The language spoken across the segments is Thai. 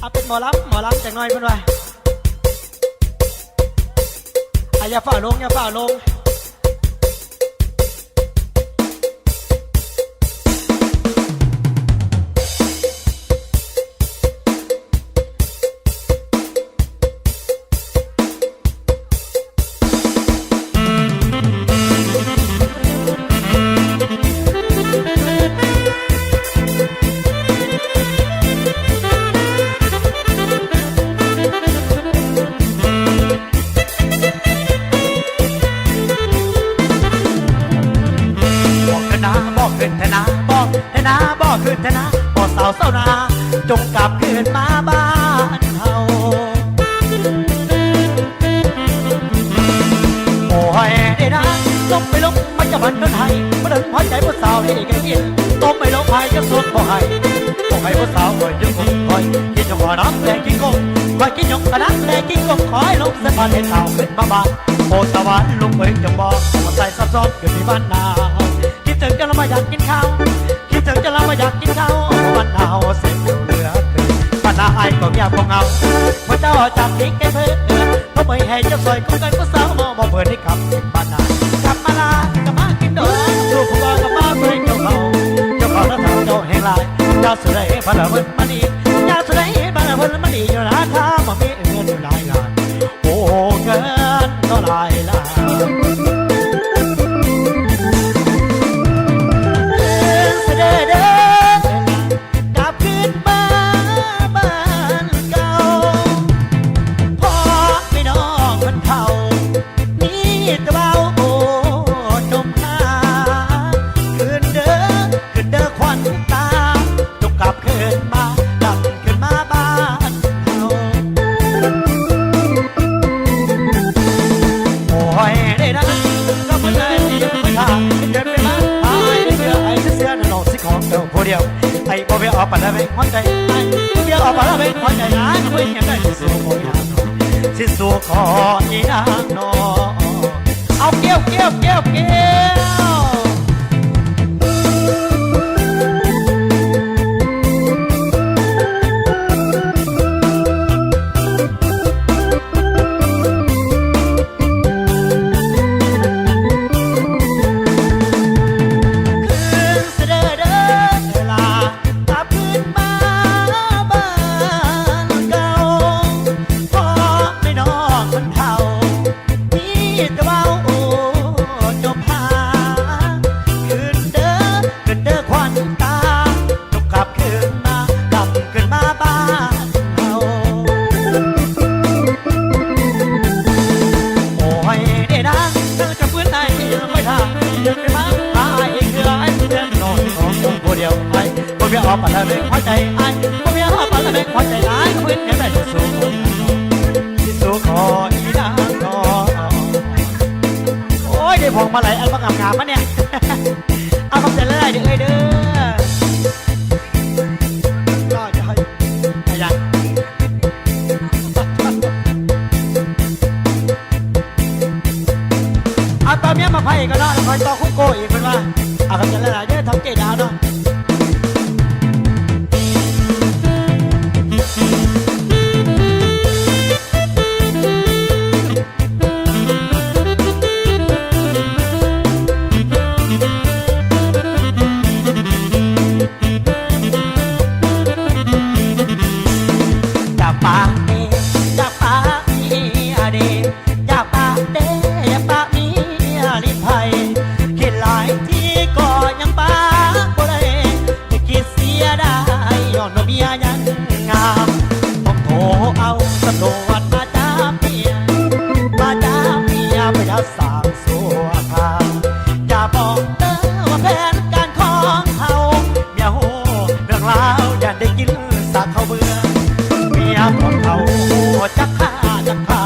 เอาเป็นหมอลำหมอลำจากหน้อยเพื่อนว่าอะอย่าฝ่าลงอย่าฝ่าลง ลับคืนมาบ้านเฮาโอ้ยเด้นะลงไปลงมันจะมันเดินให้มาเดินพอใจผู้สาวนี่แกกินต้มไม่ลงพายจะสุดบ่ให้บ่ให้ผู้สาวคอยยึดคงคอยกินจงขอน้ำแรงกินกงคอยกินยงกระนักแรงกินกงขอให้ลงเส้นผ่านให้าขึ้นมาบ้านโอ้ตะวันลุงเอ๋ยจงบอกมาใส่ซับซ้อนอยู่ที่บ้านนาคิดถึงจะเรามาอยากกินข้าวคิดถึงจะเรามาอยากกินข้าววันหนาวเส้นเาไอ้ก็เงียบคงเงาพระเจ้าจับทิ้งแกเพื่อนเพราะไม่ให้เจ้าซอยกุ้งกันก็สาวมองมองเพื่อนให้ขับบ้านนากลับมาลากลับมากินดอกลูกของเรากลับมาเพื่อนเจ้าเขาเจ้าเขาแล้วทำเจ้าแห่งลายเจ้าสุดเลยพระเพิ่นมันดีเจ้าสุดเลยพระเพิ่นมันดีอยู่ราคาบ่ เดียวเออกปัดละเวงหัวใจนะคุยยังได้สู้ขออีนางสิสู้ขออีนางนอเอาเกี้ยวเกี้ยวเกี้ยวเกี้ยว ไม่ทางเดินไปมาหาไอ้คือไอ้เดินนอนของคนเดียวไอ้บ่มีออกมาเลยหัวใจไอ้บ่มีออกมาเลยหัวใจไอ้ฟื้นแค่ได้สู้ที่สู้ขออีนางนอโอ้ยได้พวงมาลัยอันประกำงามมาเนี่ย ตอนเนี้ยมาไพ่ก็ได้คอยต่อคุกโกอีกเป็นว่าเอาคำจะละลายๆเด้อทำเกดาวเนาะจากปาก อย่าได้กินสากเขาเบื่อเมียของเขาจะฆ่าจะฆ่า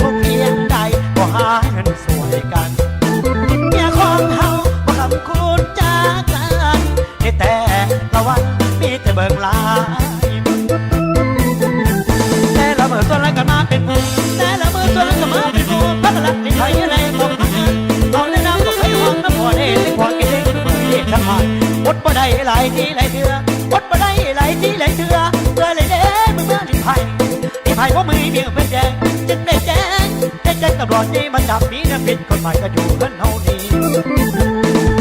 พวกเพียงใดก็หาเงินสวยกันเมียของเขาบ่คำคูณจากกันให้แต่ละวันมีแต่เบิ่งลายแต่ละเมื่อตัวนั้นก็มาเป็นผู้แต่ละเมื่อตัวนั้นก็มาเป็นผู้พัฒนาในไทยอะไรบอกทำงานเอาในน้ำก็เคยหวังน้ำพอได้ในความกินเล็กมือเด็กทำงานอดบ่ได้หลายทีหลายเถื่อ กดมาได้หลที่ไหลเถื่อเมื่อไหลเด้มึอเมื่อลิไผ่ลิไผ่ว่ามือเบี้ยวไม่แดงจึงได้แจ้งได้แจ้งตำรวจนี่มันจับมีนะผิดนใหม่ก็อยู่เฮนเฮานี่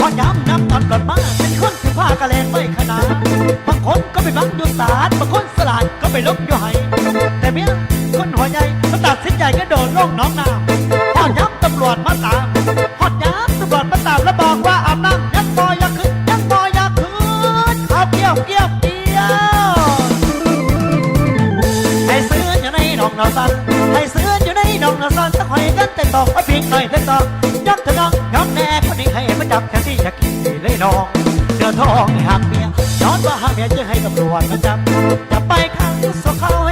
พอย้ำน้ำตอนหลอนมาเป็นคนถือผ้ากระเลงไม่ขนาดบางคนก็ไปบังอยู่ศาลบางคนสลาดก็ไปลบอยู่ไห้แต่เมียคนหัวใหญ่มันตัดสินใจก็โดนโลงน้องนาพอย้ำตำรวจมาตาม ต่อกไอ้พิงหน่อยเล่นตอกยักษ์ทะนองยอมแน่คนนี้ให้มาจับแทนที่จะกินเลยน้องเดือดทองหักเมียย้อนว่าหักเมียจะให้ตำรวจมาจับจะไปข้างสวเขา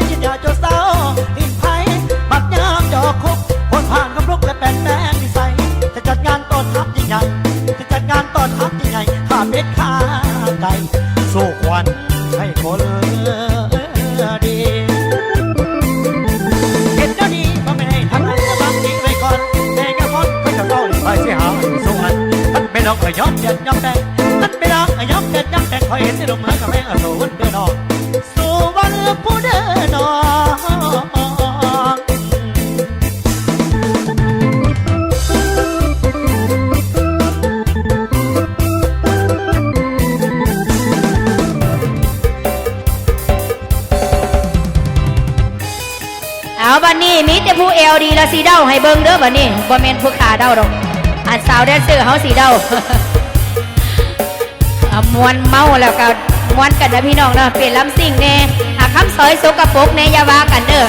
แต่ผู้เอลดีละสีเด้าให้เบิ้งเด้อบันนี้บ่แม่นผู้ขาเด้าดอกอันสาวแดนเซอร์เฮาสีเด้ามวนเมาแล้วก็มวนกันนะพี่น้องเนาะเปลี่ยนลำสิ่งแน่หาคำสอยสกปรกแน่ยาวากันเด้อ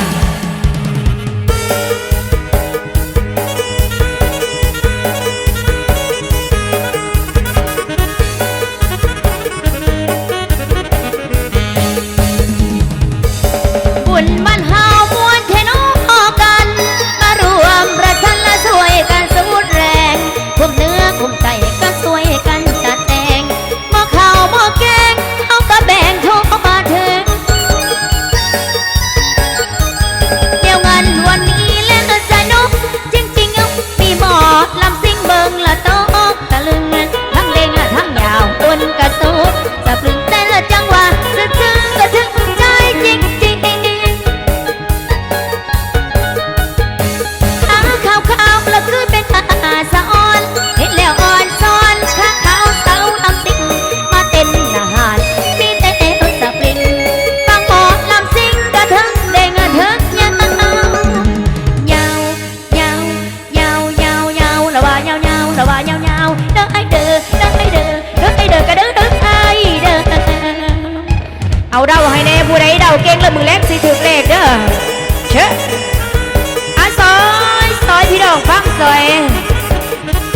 พี่น้องฟังซอย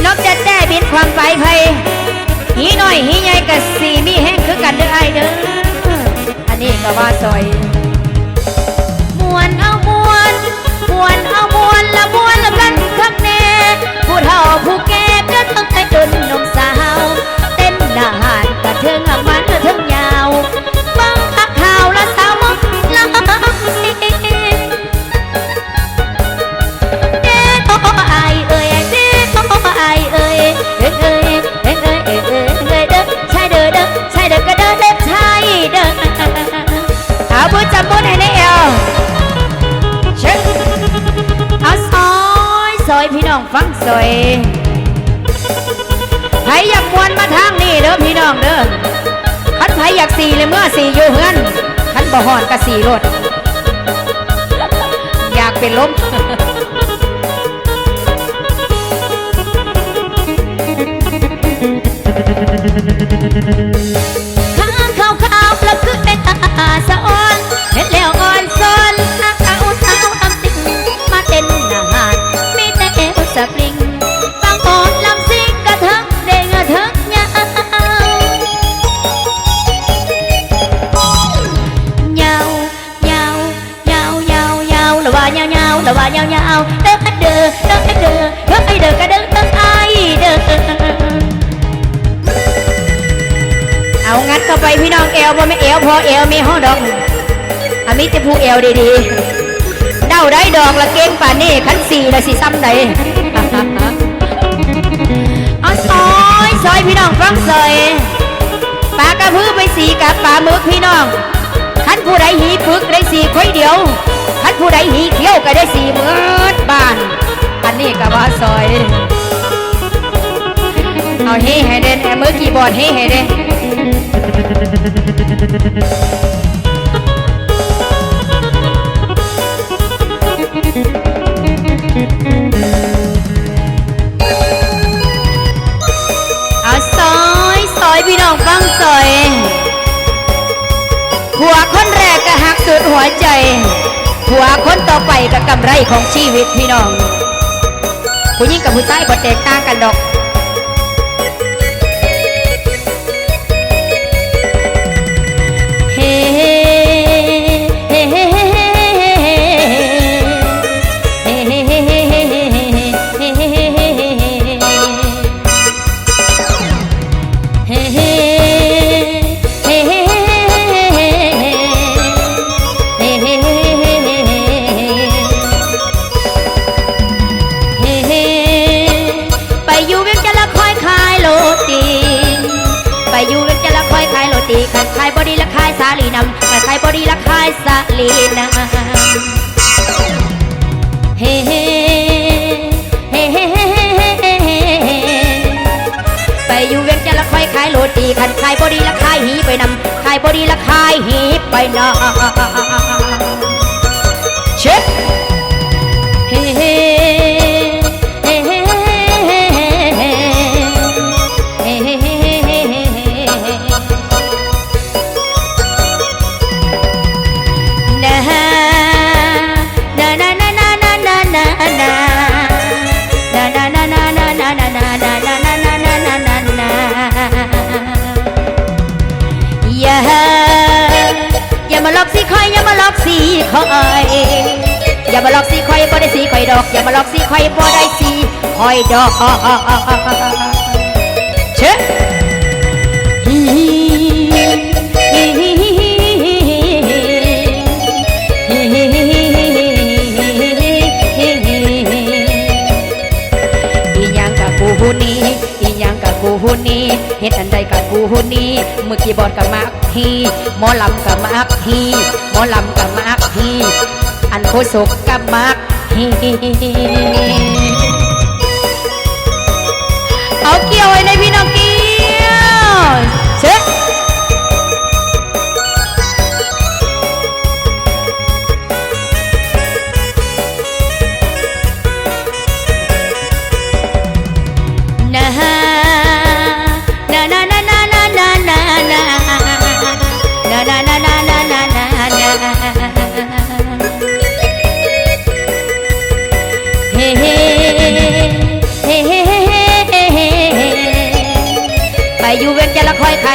นกจะแต่บินความไฟไพหีน้อยหีใหญ่กับสีมีแห้งคือกันเด้อไอเด้ออันนี้ก็ว่าซอยมวนเอามวนมวนเอามวนละมวนละกันคักแน่ผู้เฒ่าผู้แก่ก็ต้องไปโดุนนมสาว เต้นหน้า ยใครอยากมวนมาทางนี้เด้อพี่น้องเด้อคันใครอยากสีเลยเมื่อสีอยู่เฮือนคันบ่หอนก็สีรถอยากเป็นลมข้างขาวขาวแล้วคือเป็นอาสะ บ่ไม่เอวพอเอวมีห้องดอกอามิจะพูเอวดีๆเดาได้ดอกละเก่งป่านนี่ขันสี่ละสิซ้ำใดเอาซอยซอยพี่น้องฟังซอยปลากระพือไปสีกับปลาหมึกพี่น้องขันผู้ใดหีปึกได้สีค่อยเดียวขันผู้ใดหีเขี้ยวก็ได้สีเหมือนบานอันนี้ก็ว่าซอยเอาเฮ้ให้เด่นแอมือคีย์บอร์ดเฮ้ให้เด่น เอาซอยซอยพี่น้องฟังซอยผัวคนแรกก็หักสุดหัวใจผัวคนต่อไปก็กำไรของชีวิตพี่น้องผู้หญิงกับผู้ชายก็แตกต่างกันดอก อยู่เวียงจันทร์ละคอยขายโรตีขันขายบอดีละขายสาลีนำขันขายบอดีละขายสาลีนำเฮ้เฮ้เฮ้เฮ้เฮ้เฮ้เฮ้ไปอยู่เวียงจันทร์ละคอยขายโรตีขันขายบอดีละขายหีไปนำขายบอดีละขายหีไปนำเช็คเฮ้ คอยอย่ามาหลอกสิคอยบ่ได้สิคอยดอกอย่ามาหลอกสิคอยบ่ได้สิคอยดอกเชะอีหยังกับกูหูนี้อีหยังกับกูหูนี้เฮ็ดอันใดกับกูหูนี้มือกีย์บอร์ดกับมักฮีหมอลำกับมักฮีหมอลำกับ ผู้สุขกับมักเอาเกี่ยวไว้ในพี่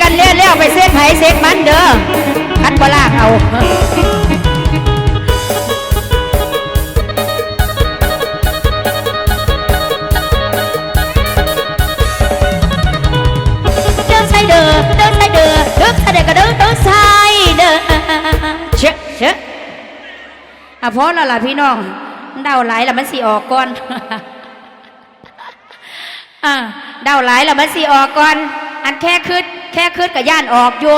กันเลี้ยเลี้ยไปเซ็กไผเซ็กมันเด้อคัดบลากเอาเดินไปเด้อะพอแล้วล่ะพี่น้องเดาไหลล่ะมันสีออกก่อนอ่าเดาไหลล่ะมันสีออกก่อน อันแค่คืด แค่คืดกับย่านออกอยู่